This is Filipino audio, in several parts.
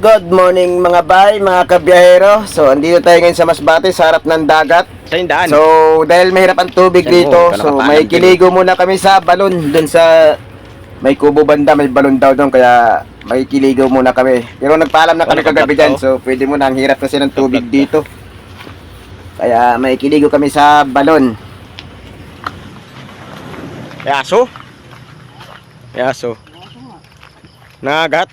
Good morning mga bay, mga kabiyahero. So, andito tayo ngayon sa Masbate, sa harap ng dagat. Sa daan. So, dahil mahirap ang tubig Yan dito, mo, so may kiligo muna kami sa balon. Dun sa may kubo banda, may balon daw doon, kaya may kiligo muna kami. Pero nagpaalam na kami kagabi dyan, so pwede muna, ang hirap kasi ng tubig dito. Kaya may kiligo kami sa balon. Yaso? Yaso. Nagat?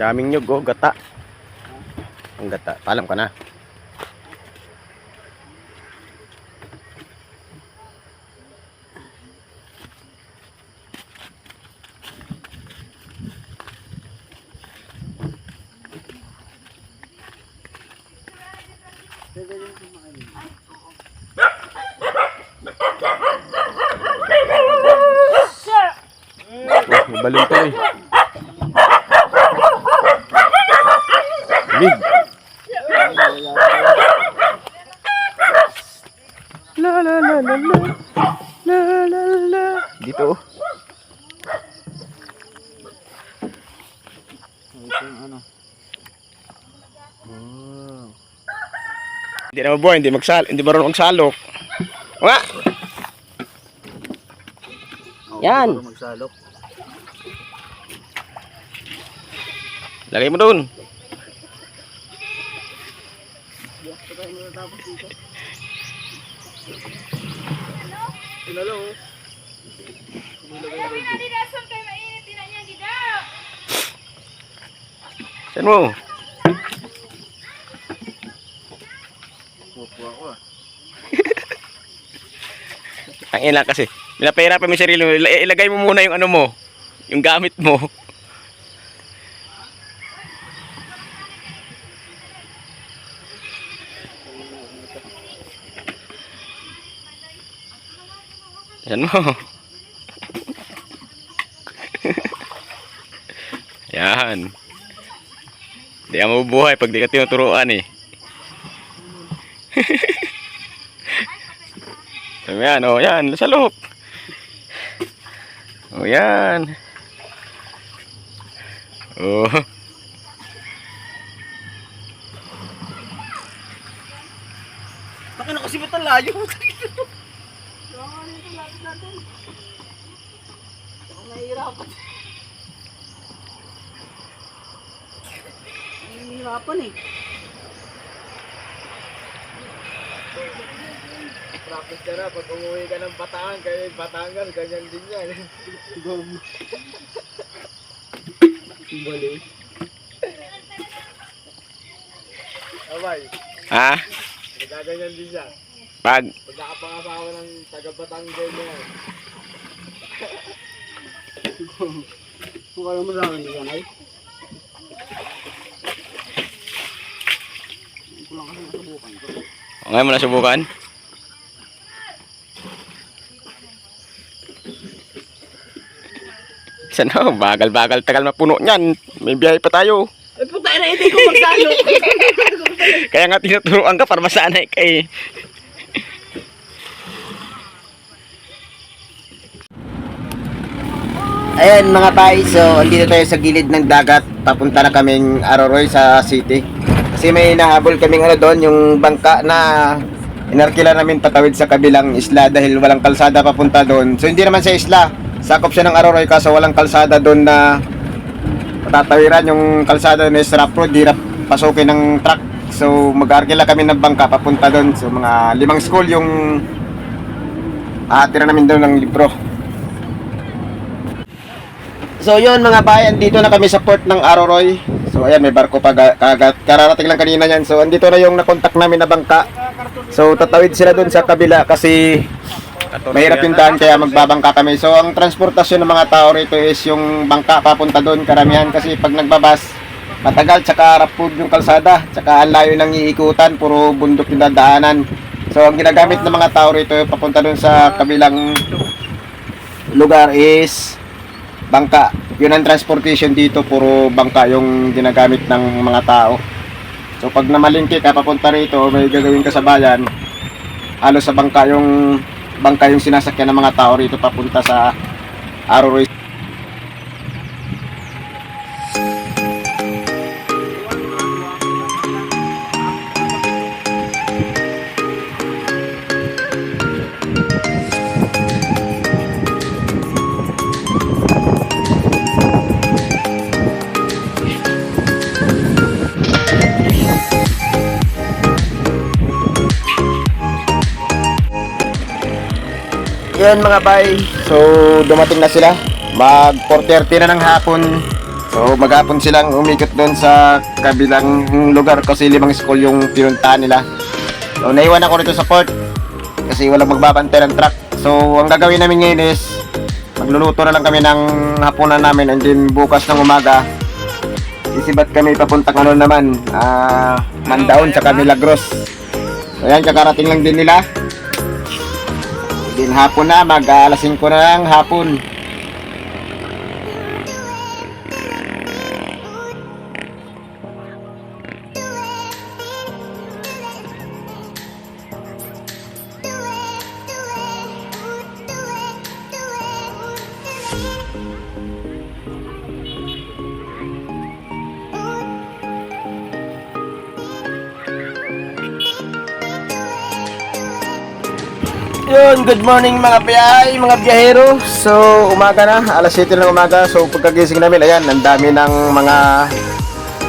Daming nyug, oh, gata. Ang gata. Palam ka na. Oh, may balon to eh. Big. La la la la la. Dito. oh. Hindi na mabuhay, hindi magsal, hindi marunong magsalok. Nga! Yan. Magsalok. Lagay mo doon. Sabi na din asan kayo mainit din niya gida. Saan mo? Pupo ako ah. Ang ina kasi. Pinapahirapan mo yung sarili mo. Ila- Ilagay mo muna yung ano mo. Yung gamit mo. Yan mo. Yan. Hindi ka mabubuhay pag di ka tinuturuan eh. Sabi yan, oh yan, sa loob. Oh yan. Oh. Taka na kasi ba't ang layo? Hirapan eh. Practice ka na, pag umuwi ka ng Batangan, kaya Batangas, ganyan din yan. Bali. Abay, Ha? nagaganyan din siya. Pag Pag nakapangasawa ng taga Batangas na yan. Kung kaya mo sa akin, yan ay. Hindi ko lang kasi nasubukan ko. ngayon mo nasubukan? Sana, bagal-bagal tagal mapuno niyan. May biyahe pa tayo. Eh puta na, hindi ko magsalo. Kaya nga tinuturuan ka para masanay ka eh. Ayan mga bay, so andito tayo sa gilid ng dagat. Papunta na kaming Aroroy sa city. Kasi may nahabol kaming ano doon, yung bangka na inarkila namin patawid sa kabilang isla dahil walang kalsada papunta doon. So hindi naman sa isla, sakop siya ng Aroroy kaso walang kalsada doon na patatawiran yung kalsada na Strap Road, hirap pasukin ng truck. So mag-arkila kami ng bangka papunta doon. So mga limang school yung aatira namin doon ng libro. So yun mga bayan, dito na kami sa port ng Aroroy. So ayan, may barko pa ga- kagat. Kararating lang kanina yan. So andito na yung nakontak namin na bangka. So tatawid sila doon sa kabila kasi 14 mahirap yung daan kaya magbabangka kami. So ang transportasyon ng mga tao rito is yung bangka papunta doon karamihan kasi pag nagbabas matagal tsaka rapod yung kalsada tsaka ang layo ng iikutan puro bundok yung dadaanan. So ang ginagamit ng mga tao rito papunta doon sa kabilang lugar is bangka. Yun ang transportation dito puro bangka yung ginagamit ng mga tao. So pag namalingki ka papunta rito, may gagawin ka sa bayan, halos sa bangka yung bangka yung sinasakyan ng mga tao rito papunta sa Aroroy. Yan mga bay, so dumating na sila. Mag 4.30 na ng hapon. So maghapon silang umikot doon sa kabilang lugar kasi limang school yung pinuntahan nila. So naiwan ako rito sa port kasi walang magbabantay ng truck. So ang gagawin namin ngayon is magluluto na lang kami ng hapunan namin and then bukas ng umaga isibat kami papuntang ano naman ah Mandaon sa Milagros. So yan kakarating lang din nila. Din hapon na, mag alas 5 na lang hapon. Yun, good morning mga biyay, mga biyahero. So, umaga na, alas 7 ng umaga. So, pagkagising namin, ayan, ang dami ng mga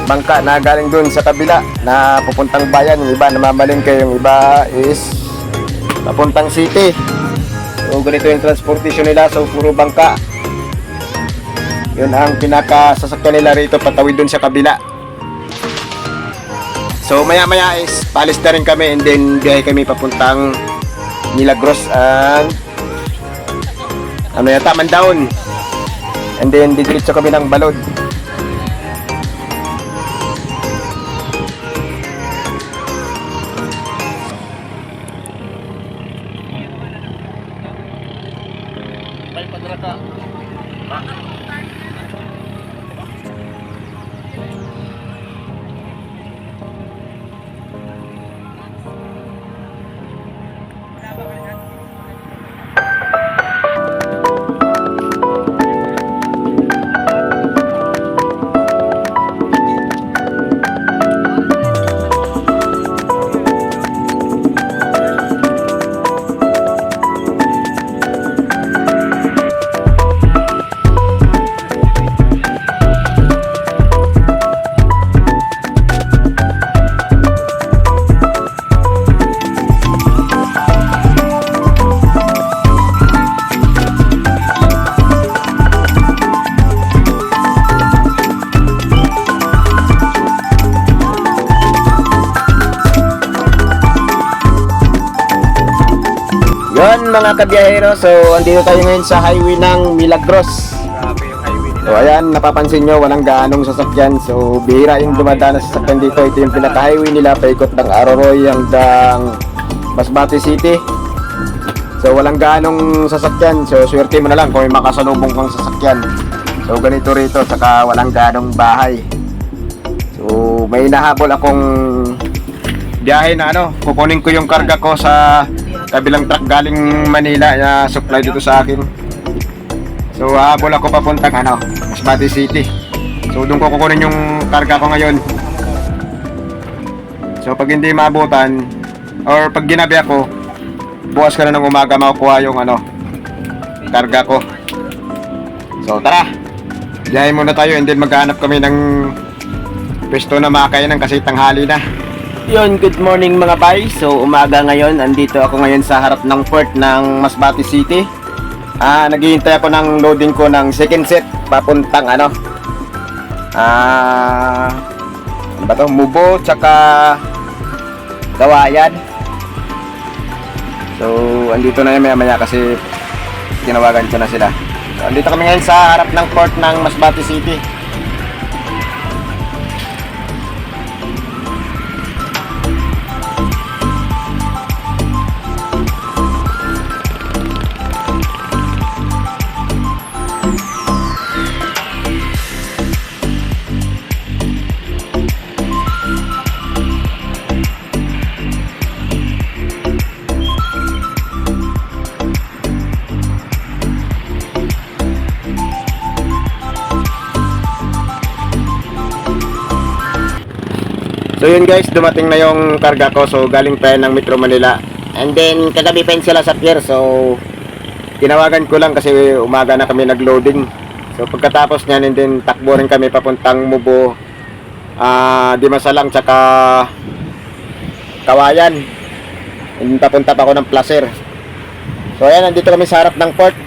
bangka na galing dun sa kabila na pupuntang bayan. Yung iba namamalingke, yung iba is papuntang city. So, ganito yung transportation nila. So, puro bangka. Yun ang pinakasasakyan nila rito patawid dun sa kabila. So, maya-maya is palis na rin kami and then biyahe kami papuntang Milagros and ano yata Mandaon. And then didiretso kami ng Balod Yon mga kabiyahero, so andito tayo ngayon sa highway ng Milagros. Grabe yung highway nila. So ayan, napapansin nyo, walang gaanong sasakyan. So bihira yung dumadaan na sasakyan dito. Ito yung pinaka-highway nila, paikot ng Aroroy hanggang Masbate City. So walang gaanong sasakyan. So swerte mo na lang kung may makasalubong kang sasakyan. So ganito rito, saka walang gaanong bahay. So may nahabol akong biyahe na ano, kukunin ko yung karga ko sa kabilang truck galing Manila na supply dito sa akin. So habol ako papuntang ano, Masbate City. So doon ko kukunin yung karga ko ngayon. So pag hindi maabutan or pag ginabi ako, bukas ka na ng umaga makukuha yung ano, karga ko. So tara, biyahe muna tayo and then maghanap kami ng pwesto na makakainan kasi tanghali na. Yun, good morning mga bay. So, umaga ngayon, andito ako ngayon sa harap ng port ng Masbate City. Ah, naghihintay ako ng loading ko ng second set papuntang ano. Ah, ano ba to? Mubo tsaka Kawayan. So, andito na yan maya maya kasi tinawagan ko na sila. So, andito kami ngayon sa harap ng port ng Masbate City. So yun guys, dumating na yung karga ko. So galing pa yan ng Metro Manila. And then kagabi pa sila sa pier. So tinawagan ko lang kasi umaga na kami nag-loading. So pagkatapos niyan and then takbo rin kami papuntang Mubo. Ah, Dimasalang tsaka Kawayan. And papunta pa ako ng Placer. So ayan, nandito kami sa harap ng port.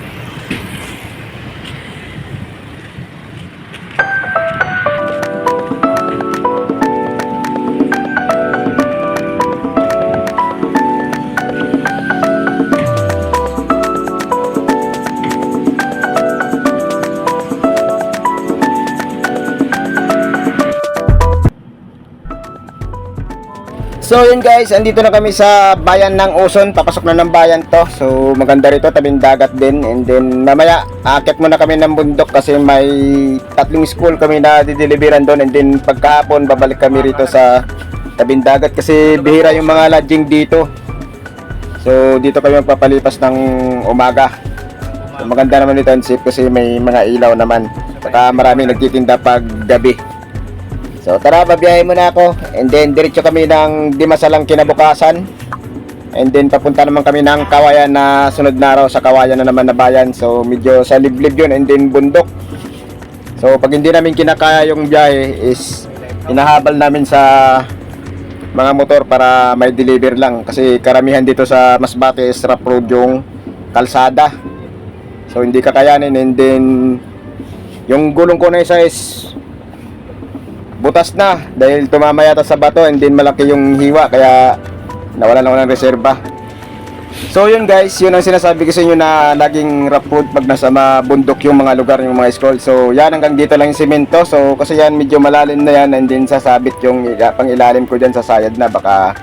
So yun guys, andito na kami sa bayan ng Uson. Papasok na ng bayan to. So maganda rito, tabing dagat din. And then mamaya, akit muna kami ng bundok kasi may tatlong school kami na dideliveran doon. And then pagkahapon, babalik kami rito sa tabing dagat kasi bihira yung mga lodging dito. So dito kami magpapalipas ng umaga. So, maganda naman dito ang kasi may mga ilaw naman. Saka maraming nagtitinda pag gabi. So tara, babiyahe muna ako. And then diretso kami ng Dimasalang kinabukasan. And then papunta naman kami ng Kawayan na sunod na araw sa Kawayan na naman na bayan. So medyo sa liblib yun and then bundok. So pag hindi namin kinakaya yung biyahe is inahabal namin sa mga motor para may deliver lang. Kasi karamihan dito sa Masbate is rough road yung kalsada. So hindi kakayanin and then yung gulong ko na isa is butas na dahil tumama yata sa bato and then malaki yung hiwa kaya nawala na ako ng reserba. So yun guys, yun ang sinasabi ko sa inyo na laging rough road pag nasa mabundok yung mga lugar yung mga scroll. So yan hanggang dito lang yung simento. So kasi yan medyo malalim na yan and then sasabit yung pang ilalim ko dyan sa sayad na baka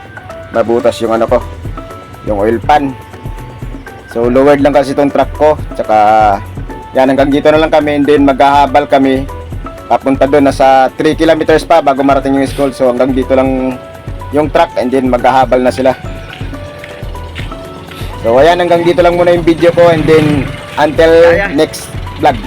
mabutas yung ano ko, yung oil pan. So lowered lang kasi itong truck ko. Tsaka yan hanggang dito na lang kami and then maghahabal kami papunta doon nasa 3 kilometers pa bago marating yung school. So hanggang dito lang yung truck and then maghahabal na sila. So ayan hanggang dito lang muna yung video ko and then until next vlog